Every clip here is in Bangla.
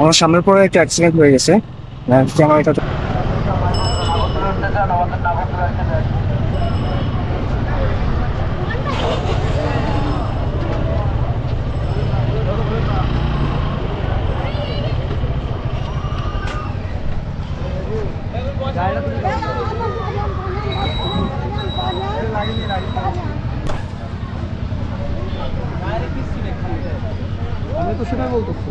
আমার সামনের পরে একটা অ্যাক্সিডেন্ট হয়ে গেছে। ক্যামেরাটা তো সেটাই বলতেছি।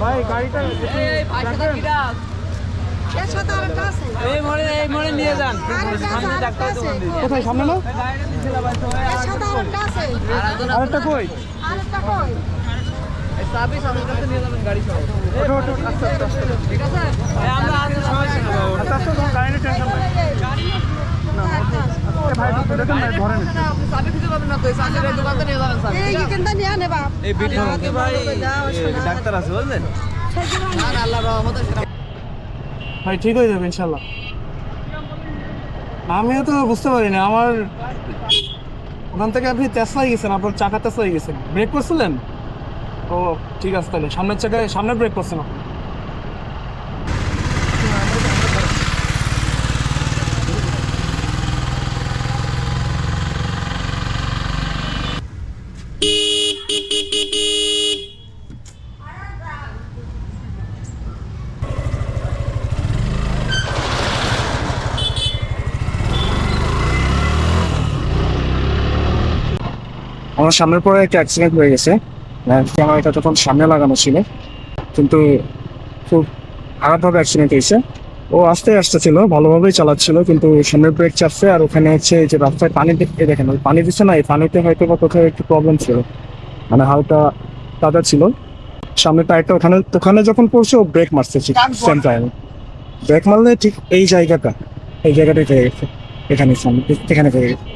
ভাই গাড়িটা এই মোড়ে এই মোড়ে নিয়ে যান। কোথায় সামনে না? আরেকটা কই? চাবি সামনের কাছে নিয়ে যাবেন গাড়ি সহ ওঠো ওঠো আস্তে আস্তে আস্তে ঠিক আছে এই আমরা আসলে সমস্যা নেই বাবু। আস্তে আস্তে তোমার গাড়ি নিয়ে টেনশন নাই এ ভাই দেখেন ভাই ধরে নিচ্ছে আপনি চাবি খুঁজে পাবেন না তো এই চাবির দোকানতে নিয়ে যাবেন চাবি ঠিক আছে? এই ভিডিও মধ্যে ভাই এ, ভাই, ঠিক হয়ে যাবে, ইনশাল্লাহ। আমিও তো বুঝতে পারিনি, আমার ওখান থেকে আপনি তেসলাই গেছেন, আপনার চাকা তেসলাই গেছেন। ব্রেক করছিলেন? ও, ঠিক আছে তাহলে, সামনের চাকায়, সামনে ব্রেক করছেন আপনি। আমার সামনের পরে একটা অ্যাক্সিডেন্ট হয়ে গেছে। ক্যামেরাটা তখন সামনে লাগানো ছিল, কিন্তু খুব খারাপভাবে অ্যাক্সিডেন্ট হয়েছে। ও আস্তে আস্তে ছিল, ভালোভাবেই চালাচ্ছিল, কিন্তু সামনের ব্রেক চাপছে, আর ওখানে হচ্ছে যে রাস্তায় পানি দেখতে দেখেন, ওই পানি দিচ্ছে না, এই পানিতে হয়তো বা কোথাও একটু প্রবলেম ছিল। মানে হালকা কাদা ছিল। সামনে টায়ারটা ওখানে ওখানে যখন পড়ছে, ও ব্রেক মারছে, ঠিক সেম টাইম ব্রেক মারলে ঠিক এই জায়গাটা, এই জায়গাটাই পেয়ে গেছে, এখানে সামনে, এখানে পেয়ে গেছে।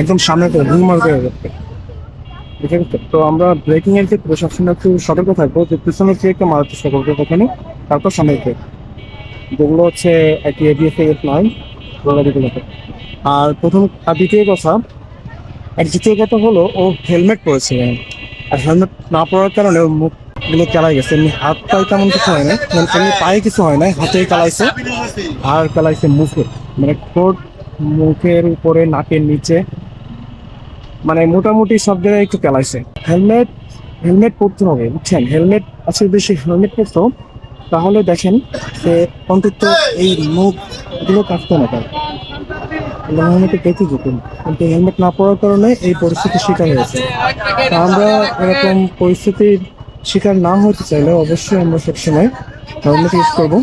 একদম সামনে করে ভুল মার করে গেছে বুঝতে পেরেছ? তো আমরা ব্রেকিং এর ক্ষেত্রে সবসময় একটু সতর্ক থাকব যে পিছনের দিকে একটু চেষ্টা করব কখনো তারপর সামনের দিকে। যেগুলো হচ্ছে একটি এবিএস এস নয় ওগুলোতে আর প্রথম আর দ্বিতীয় কথা, আর দ্বিতীয় কথা হলো, ও হেলমেট পরেছে। আর হেলমেট না পরার কারণে ওর মুখগুলো কেলাই গেছে। এমনি হাত পায়ে তেমন কিছু হয় না মানে এমনি পায়ে কিছু হয় না হাতে কালাইছে। আর কালাইছে মুখে। মানে ঠোঁট মুখের উপরে, নাকের নিচে মানে মোটামুটি সব জায়গায় একটু কেলাইছে। হেলমেট হেলমেট পরতে হবে, বুঝছেন? হেলমেট আছে বেশি হেলমেট পরতো তাহলে দেখেন যে অন্তত এই মুখগুলো কাটতো না তার হেলমেটে বেঁচে যেতেন কিন্তু হেলমেট না পরার কারণে এই পরিস্থিতির শিকার হয়েছে। তা আমরা এরকম পরিস্থিতির শিকার না হতে চাইলে অবশ্যই আমরা সবসময় হেলমেট ইউজ করব।